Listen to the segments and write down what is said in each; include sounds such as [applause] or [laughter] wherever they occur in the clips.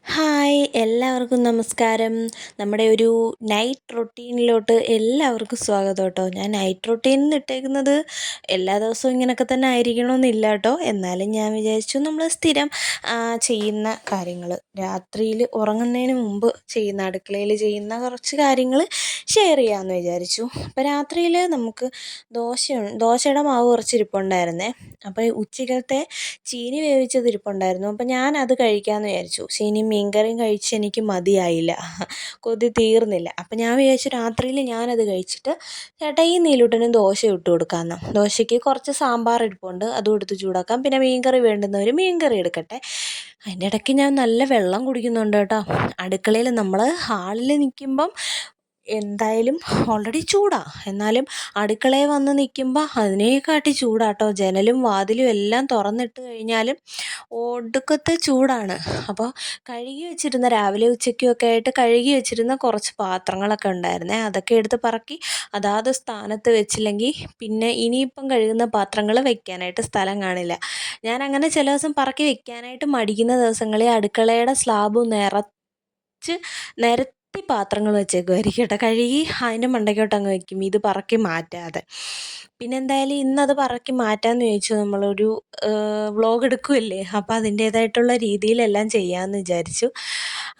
Hi. എല്ലാവർക്കും നമസ്കാരം. നമ്മുടെ ഒരു നൈറ്റ് റൊട്ടീനിലോട്ട് എല്ലാവർക്കും സ്വാഗതം കേട്ടോ. ഞാൻ നൈറ്റ് റൊട്ടീൻ ഇട്ടേക്കുന്നത് എല്ലാ ദിവസവും ഇങ്ങനെയൊക്കെ തന്നെ ആയിരിക്കണമെന്നില്ല കേട്ടോ എന്നാലും ഞാൻ വിചാരിച്ചു നമ്മൾ സ്ഥിരം ചെയ്യുന്ന കാര്യങ്ങൾ രാത്രിയിൽ ഉറങ്ങുന്നതിന് മുമ്പ് ചെയ്യുന്ന അടുക്കളയിൽ ചെയ്യുന്ന കുറച്ച് കാര്യങ്ങൾ ഷെയർ ചെയ്യാമെന്ന് വിചാരിച്ചു. അപ്പോൾ രാത്രിയിൽ നമുക്ക് ദോശ ദോശയുടെ മാവ് കുറച്ച് ഇരിപ്പുണ്ടായിരുന്നേ അപ്പോൾ ഉച്ചക്കത്തെ ചീനി വേവിച്ചത് ഇരിപ്പുണ്ടായിരുന്നു അപ്പോൾ ഞാൻ അത് കഴിക്കാമെന്ന് വിചാരിച്ചു. ചീനി മീൻകറിയും കഴിച്ച് എനിക്ക് മതിയായില്ല. കൊതി തീർന്നില്ല. അപ്പം ഞാൻ വിചാരിച്ചു രാത്രിയിൽ ഞാനത് കഴിച്ചിട്ട് ചേട്ടാ ഈ നീലൂട്ടന് ദോശ ഇട്ട് കൊടുക്കാമെന്ന് ദോശയ്ക്ക് കുറച്ച് സാമ്പാർ ഇരിപ്പുണ്ട്. അതും എടുത്ത് ചൂടാക്കാം. പിന്നെ മീൻകറി വേണ്ടുന്നവർ മീൻകറി എടുക്കട്ടെ. അതിന്റെ ഇടയ്ക്ക് ഞാൻ നല്ല വെള്ളം കുടിക്കുന്നുണ്ട് കേട്ടോ. അടുക്കളയിൽ നമ്മൾ ഹാളിൽ നിൽക്കുമ്പം എന്തായാലും ഓൾറെഡി ചൂടാണ് എന്നാലും അടുക്കളയിൽ വന്ന് നിൽക്കുമ്പോൾ അതിനേക്കാട്ടി ചൂടാട്ടോ. ജനലും വാതിലും എല്ലാം തുറന്നിട്ട് കഴിഞ്ഞാലും ഒടുക്കത്തെ ചൂടാണ്. അപ്പോൾ കഴുകി വെച്ചിരുന്ന രാവിലെ ഉച്ചയ്ക്കുമൊക്കെ ആയിട്ട് കഴുകി വെച്ചിരുന്ന കുറച്ച് പാത്രങ്ങളൊക്കെ ഉണ്ടായിരുന്നേ. അതൊക്കെ എടുത്ത് പറക്കി അതാത് സ്ഥാനത്ത് വെച്ചില്ലെങ്കിൽ പിന്നെ ഇനിയിപ്പം കഴുകുന്ന പാത്രങ്ങൾ വെക്കാനായിട്ട് സ്ഥലം കാണില്ല. ഞാൻ അങ്ങനെ ചില ദിവസം പറക്കി വെക്കാനായിട്ട് മടിക്കുന്ന ദിവസങ്ങളിൽ അടുക്കളയുടെ സ്ലാബ് നിറച്ച് നിര കുത്തി പാത്രങ്ങൾ വെച്ചേക്കുമായിരിക്കും കേട്ടോ. കഴുകി അതിന്റെ മണ്ടയ്ക്കോട്ട് അങ്ങ് വെക്കും. ഇത് പറക്കി മാറ്റാതെ. പിന്നെ എന്തായാലും ഇന്നത് പറക്കി മാറ്റാമെന്ന് ചോദിച്ചു. നമ്മളൊരു വ്ളോഗ് എടുക്കുമല്ലേ അപ്പോൾ അതിന്റേതായിട്ടുള്ള രീതിയിലെല്ലാം ചെയ്യാമെന്ന് വിചാരിച്ചു.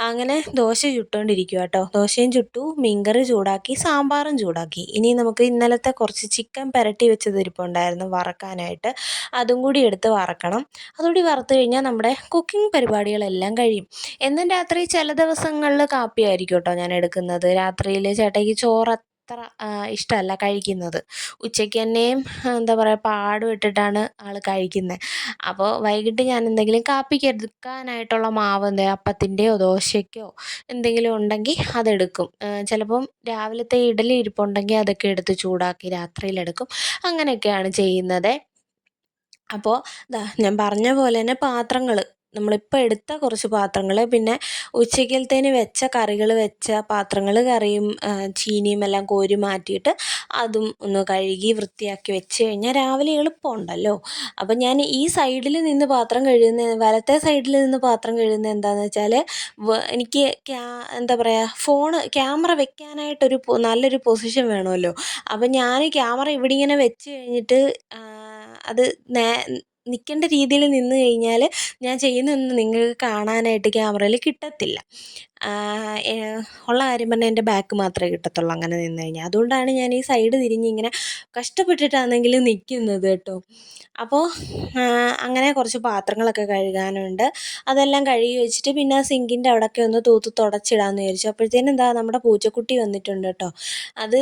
അങ്ങനെ ദോശ ചുട്ടുകൊണ്ടിരിക്കുക കേട്ടോ ദോശയും ചുട്ടു മീൻകറി ചൂടാക്കി സാമ്പാറും ചൂടാക്കി. ഇനി നമുക്ക് ഇന്നലത്തെ കുറച്ച് ചിക്കൻ പുരട്ടി വെച്ചത് ഇരിപ്പുണ്ടായിരുന്നു വറക്കാനായിട്ട്. അതും കൂടി എടുത്ത് വറക്കണം. അതുകൂടി വറുത്ത് കഴിഞ്ഞാൽ നമ്മുടെ കുക്കിംഗ് പരിപാടികളെല്ലാം കഴിയും. എന്നും രാത്രി ചില ദിവസങ്ങളിൽ കാപ്പിയായിരിക്കും കേട്ടോ ഞാൻ എടുക്കുന്നത്. രാത്രിയിൽ ചേട്ടയ്ക്ക് ചോറ് അത്ര ഇഷ്ടമല്ല കഴിക്കുന്നത്. ഉച്ചയ്ക്ക് തന്നെയും എന്താ പറയുക പാടും ഇട്ടിട്ടാണ് ആൾ കഴിക്കുന്നത് അപ്പോൾ വൈകിട്ട് ഞാൻ എന്തെങ്കിലും കാപ്പിക്ക് എടുക്കാനായിട്ടുള്ള മാവ് എന്താ അപ്പത്തിന്റെയോ ദോശയ്ക്കോ എന്തെങ്കിലും ഉണ്ടെങ്കിൽ അതെടുക്കും. ചിലപ്പം രാവിലത്തെ ഇഡലി ഇരിപ്പുണ്ടെങ്കിൽ അതൊക്കെ എടുത്ത് ചൂടാക്കി രാത്രിയിലെടുക്കും. അങ്ങനെയൊക്കെയാണ് ചെയ്യുന്നത്. അപ്പോൾ ഞാൻ പറഞ്ഞ പോലെ തന്നെ പാത്രങ്ങൾ നമ്മളിപ്പോൾ എടുത്ത കുറച്ച് പാത്രങ്ങൾ പിന്നെ ഉച്ചക്കലത്തേന് വെച്ച കറികൾ വെച്ച പാത്രങ്ങൾ കറിയും ചീനിയും എല്ലാം കോരി മാറ്റിയിട്ട് അതും ഒന്ന് കഴുകി വൃത്തിയാക്കി വെച്ച് കഴിഞ്ഞാൽ രാവിലെ എളുപ്പമുണ്ടല്ലോ. അപ്പം ഞാൻ ഈ സൈഡിൽ നിന്ന് പാത്രം കഴുകുന്ന വലത്തെ സൈഡിൽ നിന്ന് പാത്രം കഴുകുന്ന എന്താണെന്ന് വെച്ചാൽ എനിക്ക് ക്യാ എന്താ പറയുക ഫോണ് ക്യാമറ വെക്കാനായിട്ടൊരു നല്ലൊരു പൊസിഷൻ വേണമല്ലോ. അപ്പം ഞാൻ ക്യാമറ ഇവിടെ ഇങ്ങനെ വെച്ച് കഴിഞ്ഞിട്ട് അത് നേ നിൽക്കേണ്ട രീതിയിൽ നിന്ന് കഴിഞ്ഞാൽ ഞാൻ ചെയ്യുന്നതൊന്നും നിങ്ങൾക്ക് കാണാനായിട്ട് ക്യാമറയിൽ കിട്ടത്തില്ല. ഉള്ള കാര്യം പറഞ്ഞാൽ എന്റെ ബാക്ക് മാത്രമേ കിട്ടത്തുള്ളൂ അങ്ങനെ നിന്ന് കഴിഞ്ഞാൽ അതുകൊണ്ടാണ് ഞാൻ ഈ സൈഡ് തിരിഞ്ഞ് ഇങ്ങനെ കഷ്ടപ്പെട്ടിട്ടാണെങ്കിലും നിൽക്കുന്നത് കേട്ടോ. അപ്പോൾ അങ്ങനെ കുറച്ച് പാത്രങ്ങളൊക്കെ കഴുകാനുണ്ട്. അതെല്ലാം കഴുകി വെച്ചിട്ട് പിന്നെ സിങ്കിന്റെ അവിടെയൊക്കെ ഒന്ന് തൂത്ത് തുടച്ചിടാമെന്ന് വിചാരിച്ചു. അപ്പോഴത്തേനും എന്താ നമ്മുടെ പൂച്ചക്കുട്ടി വന്നിട്ടുണ്ട് കേട്ടോ. അത്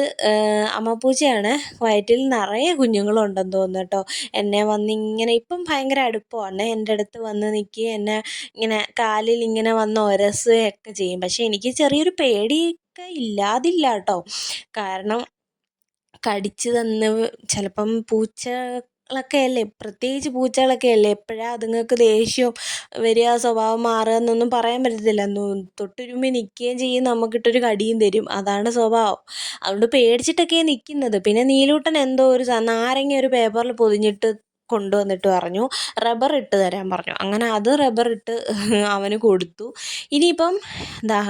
അമ്മപ്പൂച്ചയാണ്. വയറ്റിൽ നിറയെ കുഞ്ഞുങ്ങളുണ്ടെന്ന് തോന്നുന്നു കേട്ടോ. എന്നെ വന്നിങ്ങനെ ഇപ്പം ഭയങ്കര അടുപ്പമാണ്. എന്റെ അടുത്ത് വന്ന് നിൽക്കുകയും എന്നെ ഇങ്ങനെ കാലിൽ ഇങ്ങനെ വന്ന് ഒരസുകയൊക്കെ ചെയ്യും. ചെയ്യും. പക്ഷേ എനിക്ക് ചെറിയൊരു പേടിയൊക്കെ ഇല്ലാതില്ല കേട്ടോ കാരണം കടിച്ച് തന്ന് ചിലപ്പം പൂച്ചകളൊക്കെ അല്ലേ പ്രത്യേകിച്ച് പൂച്ചകളൊക്കെ അല്ലേ എപ്പോഴാണ് അതുങ്ങൾക്ക് ദേഷ്യം വരിക സ്വഭാവം മാറുക എന്നൊന്നും പറയാൻ പറ്റത്തില്ല. തൊട്ടുരുമ്പി നിൽക്കുകയും ചെയ്യും. നമുക്കിട്ടൊരു കടിയും തരും. അതാണ് സ്വഭാവം. അതുകൊണ്ട് പേടിച്ചിട്ടൊക്കെയാണ് നിൽക്കുന്നത് പിന്നെ നീലൂട്ടൻ എന്തോ ഒരു നാരങ്ങ ഒരു പേപ്പറിൽ പൊതിഞ്ഞിട്ട് കൊണ്ടുവന്നിട്ട് പറഞ്ഞു. റബ്ബർ ഇട്ട് തരാൻ പറഞ്ഞു. അങ്ങനെ അത് റബ്ബർ ഇട്ട് [laughs] അവന് കൊടുത്തു. ഇനിയിപ്പം ദാ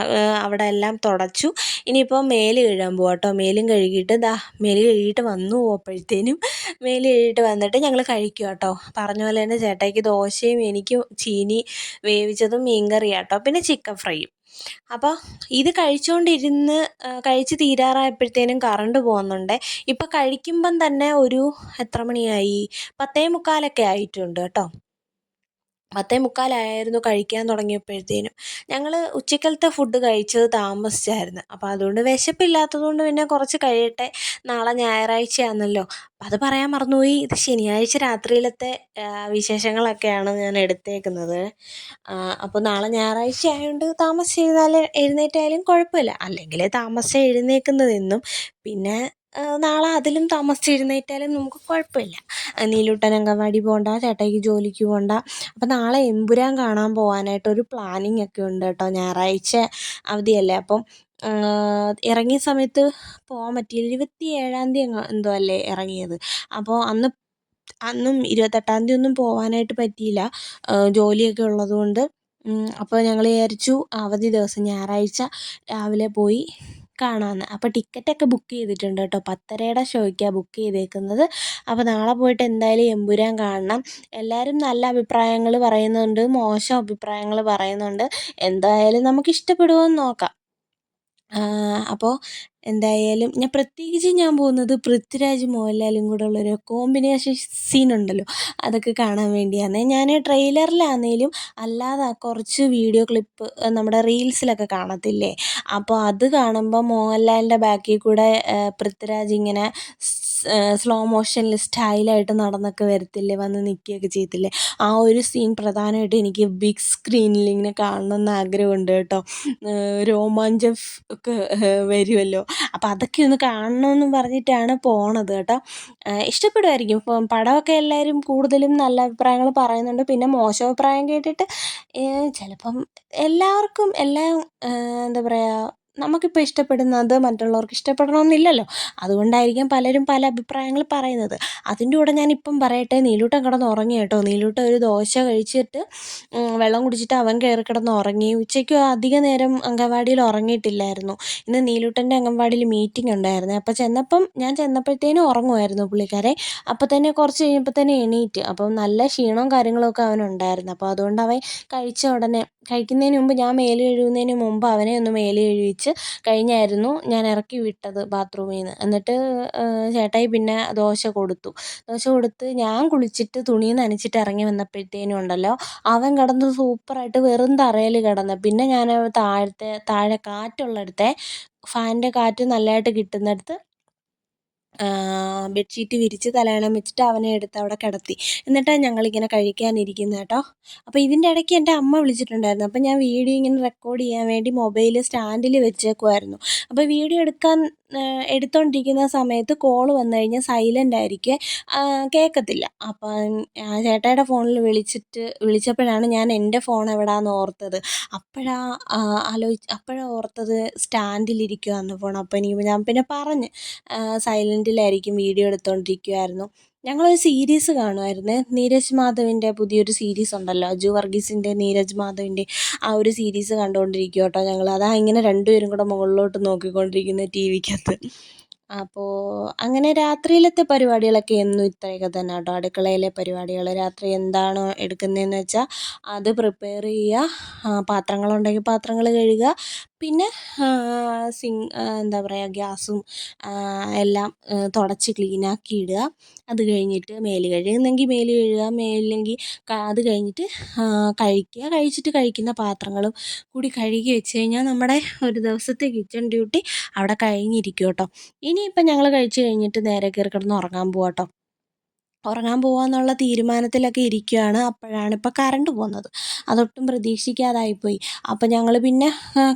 അവിടെ എല്ലാം തുടച്ചു. ഇനിയിപ്പം മേൽ കഴുകാൻ പോകാം കേട്ടോ മേലും കഴുകിയിട്ട് ദാ മേൽ കഴുകിയിട്ട് വന്നു അപ്പോഴത്തേനും [laughs] മേൽ കഴുകിയിട്ട് വന്നിട്ട് ഞങ്ങൾ കഴിക്കുക കേട്ടോ പറഞ്ഞ പോലെ തന്നെ ചേട്ടായിക്ക് ദോശയും എനിക്ക് ചീനി വേവിച്ചതും മീൻ കറിയാട്ടോ പിന്നെ ചിക്കൻ ഫ്രൈയും. അപ്പോൾ ഇത് കഴിച്ചുകൊണ്ടിരുന്ന് കഴിച്ച് തീരാറായപ്പോഴത്തേനും കറണ്ട് പോകുന്നുണ്ട്. ഇപ്പം കഴിക്കുമ്പം തന്നെ ഒരു എത്ര മണിയായി? പത്തേ മുക്കാലൊക്കെ ആയിട്ടുണ്ട് കേട്ടോ. പത്തേ മുക്കാലായിരുന്നു കഴിക്കാൻ തുടങ്ങിയപ്പോഴത്തേനും. ഞങ്ങൾ ഉച്ചക്കലത്തെ ഫുഡ് കഴിച്ചത് താമസിച്ചായിരുന്നു. അപ്പോൾ അതുകൊണ്ട് വിശപ്പില്ലാത്തത് കൊണ്ട് പിന്നെ കുറച്ച് കഴിയട്ടെ. നാളെ ഞായറാഴ്ചയാണല്ലോ. അപ്പം അത് പറയാൻ മറന്നുപോയി. ഇത് ശനിയാഴ്ച രാത്രിയിലത്തെ വിശേഷങ്ങളൊക്കെയാണ് ഞാൻ എടുത്തേക്കുന്നത്. അപ്പോൾ നാളെ ഞായറാഴ്ച ആയതുകൊണ്ട് താമസിച്ച് ചെയ്താൽ എഴുന്നേറ്റായാലും കുഴപ്പമില്ല. അല്ലെങ്കിൽ താമസിച്ച് എഴുന്നേൽക്കുന്നതെന്നും പിന്നെ നാളെ അതിലും താമസിച്ചിരുന്നേറ്റാലും നമുക്ക് കുഴപ്പമില്ല. നീലൂട്ടൻ അങ്കൻവാടി പോകണ്ട ചേട്ടായിക്ക് ജോലിക്ക് പോകണ്ട അപ്പം നാളെ എമ്പുരാൻ കാണാൻ പോകാനായിട്ട് ഒരു പ്ലാനിങ് ഒക്കെ ഉണ്ട് കേട്ടോ. ഞായറാഴ്ച അവധിയല്ലേ? അപ്പം ഇറങ്ങിയ സമയത്ത് പോകാൻ പറ്റിയില്ല. ഇരുപത്തി ഏഴാം തീയതി എന്തോ അല്ലേ ഇറങ്ങിയത്. അപ്പോൾ അന്ന് അന്നും ഇരുപത്തെട്ടാം തീയതി ഒന്നും പോകാനായിട്ട് പറ്റിയില്ല. ജോലിയൊക്കെ ഉള്ളതുകൊണ്ട്. അപ്പോൾ ഞങ്ങൾ വിചാരിച്ചു അവധി ദിവസം ഞായറാഴ്ച രാവിലെ പോയി കാണാമെന്ന്. അപ്പോൾ ടിക്കറ്റൊക്കെ ബുക്ക് ചെയ്തിട്ടുണ്ട് കേട്ടോ. പത്തരയുടെ ഷോയ്ക്കാണ് ബുക്ക് ചെയ്തേക്കുന്നത്. അപ്പോൾ നാളെ പോയിട്ട് എന്തായാലും എമ്പുരാൻ കാണണം. എല്ലാവരും നല്ല അഭിപ്രായങ്ങൾ പറയുന്നുണ്ട്. മോശം അഭിപ്രായങ്ങൾ പറയുന്നുണ്ട്. എന്തായാലും നമുക്ക് ഇഷ്ടപ്പെടുമോ എന്ന് നോക്കാം. അപ്പോൾ എന്തായാലും ഞാൻ പ്രത്യേകിച്ച് ഞാൻ പോകുന്നത് പൃഥ്വിരാജ് മോഹൻലാലും കൂടെ ഉള്ളൊരു കോമ്പിനേഷൻ സീൻ ഉണ്ടല്ലോ. അതൊക്കെ കാണാൻ വേണ്ടിയാണ് ഞാൻ ട്രെയിലറിലാണെങ്കിലും അല്ലാതെ കുറച്ച് വീഡിയോ ക്ലിപ്പ് നമ്മുടെ റീൽസിലൊക്കെ കാണത്തില്ലേ? അപ്പോൾ അത് കാണുമ്പോൾ മോഹൻലാലിന്റെ ബാക്കിൽ കൂടെ പൃഥ്വിരാജ് ഇങ്ങനെ സ്ലോ മോഷനിൽ സ്റ്റൈലായിട്ട് നടന്നൊക്കെ വരത്തില്ലേ വന്ന് നിൽക്കുകയൊക്കെ ചെയ്യത്തില്ലേ? ആ ഒരു സീൻ പ്രധാനമായിട്ടും എനിക്ക് ബിഗ് സ്ക്രീനിൽ ഇങ്ങനെ കാണണം കാണണമെന്ന് ആഗ്രഹമുണ്ട് കേട്ടോ. രോമാഞ്ചം ഒക്കെ വരുമല്ലോ അപ്പം അതൊക്കെ ഒന്ന് കാണണമെന്ന് പറഞ്ഞിട്ടാണ് പോണത് കേട്ടോ. ഇഷ്ടപ്പെടുമായിരിക്കും ഇപ്പം പടമൊക്കെ എല്ലാവരും കൂടുതലും നല്ല അഭിപ്രായങ്ങൾ പറയുന്നുണ്ട്. പിന്നെ മോശം അഭിപ്രായം കേട്ടിട്ട് ചിലപ്പം എല്ലാവർക്കും എല്ലാം എന്താ പറയുക നമുക്കിപ്പോൾ ഇഷ്ടപ്പെടുന്നത് മറ്റുള്ളവർക്ക് ഇഷ്ടപ്പെടണമെന്നില്ലല്ലോ അതുകൊണ്ടായിരിക്കും പലരും പല അഭിപ്രായങ്ങൾ പറയുന്നത്. അതിന്റെ കൂടെ ഞാനിപ്പം പറയട്ടെ നീലൂട്ടൻ കിടന്ന് ഉറങ്ങി കേട്ടോ. നീലൂട്ടം ഒരു ദോശ കഴിച്ചിട്ട് വെള്ളം കുടിച്ചിട്ട് അവൻ കയറി കിടന്ന് ഉറങ്ങി. ഉച്ചയ്ക്ക് അധിക നേരം അംഗൻവാടിയിൽ ഉറങ്ങിയിട്ടില്ലായിരുന്നു. ഇന്ന് നീലൂട്ടന്റെ അംഗൻവാടിയിൽ മീറ്റിംഗ് ഉണ്ടായിരുന്നു. അപ്പോൾ ചെന്നപ്പം ഞാൻ ചെന്നപ്പോഴത്തേനും ഉറങ്ങുമായിരുന്നു പുള്ളിക്കാരെ. അപ്പോൾ തന്നെ കുറച്ച് കഴിഞ്ഞപ്പോൾ തന്നെ എണീറ്റ്. അപ്പം നല്ല ക്ഷീണവും കാര്യങ്ങളൊക്കെ അവനുണ്ടായിരുന്നു അപ്പോൾ അതുകൊണ്ട് അവൻ കഴിച്ച ഉടനെ കഴിക്കുന്നതിന് മുമ്പ് ഞാൻ മേലെ എഴുതുന്നതിന് മുമ്പ് അവനെ ഒന്ന് മേൽ കഴുകിച്ച് കഴിഞ്ഞായിരുന്നു ഞാൻ ഇറക്കി വിട്ടത് ബാത്റൂമിൽ നിന്ന് എന്നിട്ട് ചേട്ടായി പിന്നെ ദോശ കൊടുത്തു. ദോശ കൊടുത്ത് ഞാൻ കുളിച്ചിട്ട് തുണി നനച്ചിട്ട് ഇറങ്ങി വന്നപ്പോഴത്തേനും ഉണ്ടല്ലോ അവൻ കിടന്ന് സൂപ്പറായിട്ട് വെറും തറയിൽ കിടന്ന്. പിന്നെ ഞാൻ താഴത്തെ താഴെ കാറ്റുള്ളിടത്തെ ഫാനിന്റെ കാറ്റ് നല്ലതായിട്ട് കിട്ടുന്നിടത്ത് ബെഡ്ഷീറ്റ് വിരിച്ച് തലയണം വെച്ചിട്ട് അവനെ എടുത്ത് അവിടെ കിടത്തി. എന്നിട്ടാണ് ഞങ്ങളിങ്ങനെ കഴിക്കാനിരിക്കുന്നത് കേട്ടോ. അപ്പോൾ ഇതിന്റെ ഇടയ്ക്ക് എന്റെ അമ്മ വിളിച്ചിട്ടുണ്ടായിരുന്നു. അപ്പോൾ ഞാൻ വീഡിയോ ഇങ്ങനെ റെക്കോർഡ് ചെയ്യാൻ വേണ്ടി മൊബൈൽ സ്റ്റാൻഡിൽ വെച്ചേക്കുമായിരുന്നു അപ്പോൾ വീഡിയോ എടുക്കാൻ എടുത്തോണ്ടിരിക്കുന്ന സമയത്ത് കോൾ വന്നു കഴിഞ്ഞാൽ സൈലന്റ് ആയിരിക്കും കേൾക്കത്തില്ല അപ്പം ചേട്ടായുടെ ഫോണിൽ വിളിച്ചിട്ട് വിളിച്ചപ്പോഴാണ് ഞാൻ എന്റെ ഫോൺ എവിടാന്ന് ഓർത്തത്. അപ്പോഴാ ആലോചി അപ്പോഴാണ് ഓർത്തത് സ്റ്റാൻഡിലിരിക്കുവാന്ന് ഫോൺ അപ്പോൾ എനിക്ക് ഞാൻ പിന്നെ പറഞ്ഞ് സൈലന്റിലായിരിക്കും വീഡിയോ എടുത്തുകൊണ്ടിരിക്കുവായിരുന്നു ഞങ്ങളൊരു സീരീസ് കാണുമായിരുന്നേ നീരജ് മാധവിന്റെ പുതിയൊരു സീരീസ് ഉണ്ടല്ലോ. അജു വർഗീസിന്റെ നീരജ് മാധവിന്റെ ആ ഒരു സീരീസ് കണ്ടുകൊണ്ടിരിക്കുക കേട്ടോ ഞങ്ങൾ അതാ ഇങ്ങനെ രണ്ടുപേരും കൂടെ മുകളിലോട്ട് നോക്കിക്കൊണ്ടിരിക്കുന്നത് ടി വിക്കകത്ത്. അപ്പോൾ അങ്ങനെ രാത്രിയിലത്തെ പരിപാടികളൊക്കെ എന്നും ഇത്രയൊക്കെ തന്നെ കേട്ടോ. അടുക്കളയിലെ പരിപാടികൾ രാത്രി എന്താണോ എടുക്കുന്നതെന്ന് വെച്ചാൽ അത് പ്രിപ്പയർ ചെയ്യുക. പാത്രങ്ങളുണ്ടെങ്കിൽ പാത്രങ്ങൾ കഴുകുക. പിന്നെ സിങ് എന്താ പറയുക ഗ്യാസും എല്ലാം തുടച്ച് ക്ലീനാക്കി ഇടുക. അത് കഴിഞ്ഞിട്ട് മേൽ കഴുകുന്നെങ്കിൽ മേൽ കഴുകുക മേലില്ലെങ്കിൽ അത് കഴിഞ്ഞിട്ട് കഴിക്കുക. കഴിച്ചിട്ട് കഴിക്കുന്ന പാത്രങ്ങളും കൂടി കഴുകി വെച്ച് കഴിഞ്ഞാൽ നമ്മുടെ ഒരു ദിവസത്തെ കിച്ചൺ ഡ്യൂട്ടി അവിടെ കഴിഞ്ഞിരിക്കും കേട്ടോ. ഇനിയിപ്പം ഞങ്ങൾ കഴിച്ച് കഴിഞ്ഞിട്ട് നേരെ കയറി കിടന്ന് ഉറങ്ങാൻ പോവാം കേട്ടോ. ഉറങ്ങാൻ പോവാന്നുള്ള തീരുമാനത്തിലൊക്കെ ഇരിക്കുകയാണ് അപ്പോഴാണ് ഇപ്പോൾ കറണ്ട് പോകുന്നത്. അതൊട്ടും പ്രതീക്ഷിക്കാതായിപ്പോയി അപ്പോൾ ഞങ്ങൾ പിന്നെ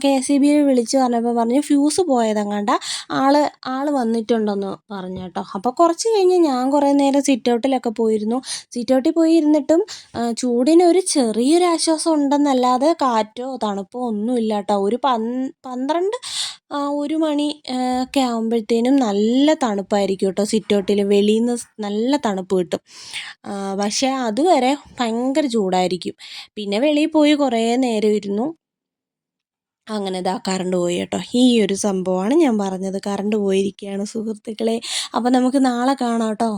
കെ എസ് ഇ ബിയിൽ വിളിച്ച് പറഞ്ഞപ്പോൾ പറഞ്ഞു ഫ്യൂസ് പോയതെങ്ങാണ്ട. ആൾ ആൾ വന്നിട്ടുണ്ടെന്ന് പറഞ്ഞു കേട്ടോ. അപ്പോൾ കുറച്ച് കഴിഞ്ഞ് ഞാൻ കുറേ നേരം സിറ്റൗട്ടിലൊക്കെ പോയിരുന്നു. സിറ്റൗട്ടിൽ പോയി ഇരുന്നിട്ടും ചൂടിന് ഒരു ചെറിയൊരു ആശ്വാസം ഉണ്ടെന്നല്ലാതെ കാറ്റോ തണുപ്പോ ഒന്നുമില്ല കേട്ടോ. ഒരു പന്ത്രണ്ട് ഒരു മണി ഒക്കെ ആകുമ്പോഴത്തേനും നല്ല തണുപ്പായിരിക്കും കേട്ടോ. സിറ്റൗട്ടിൽ വെളിയിൽ നിന്ന് നല്ല തണുപ്പ് കിട്ടും. പക്ഷേ അതുവരെ ഭയങ്കര ചൂടായിരിക്കും. പിന്നെ വെളിയിൽ പോയി കുറേ നേരം ഇരുന്നു. അങ്ങനെ ഇതാ കറണ്ട് പോയി കേട്ടോ. ഈ ഒരു സംഭവമാണ് ഞാൻ പറഞ്ഞത്. കറണ്ട് പോയിരിക്കുകയാണ് സുഹൃത്തുക്കളെ. അപ്പോൾ നമുക്ക് നാളെ കാണാം കേട്ടോ.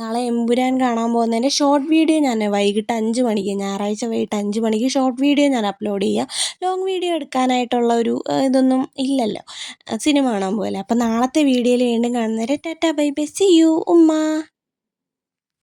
നാളെ എമ്പുരാൻ കാണാൻ പോകുന്നതിന്റെ ഷോർട്ട് വീഡിയോ ഞാൻ വൈകിട്ട് അഞ്ച് മണിക്ക് ഞായറാഴ്ച വൈകിട്ട് അഞ്ച് മണിക്ക് ഷോർട്ട് വീഡിയോ ഞാൻ അപ്ലോഡ് ചെയ്യാം. ലോങ് വീഡിയോ എടുക്കാനായിട്ടുള്ള ഒരു ഇതൊന്നും ഇല്ലല്ലോ. സിനിമ കാണാൻ പോകല്ലേ. അപ്പോൾ നാളത്തെ വീഡിയോയിൽ വീണ്ടും കാണുന്നവരെ tata bye bye. See you ഉമ്മ.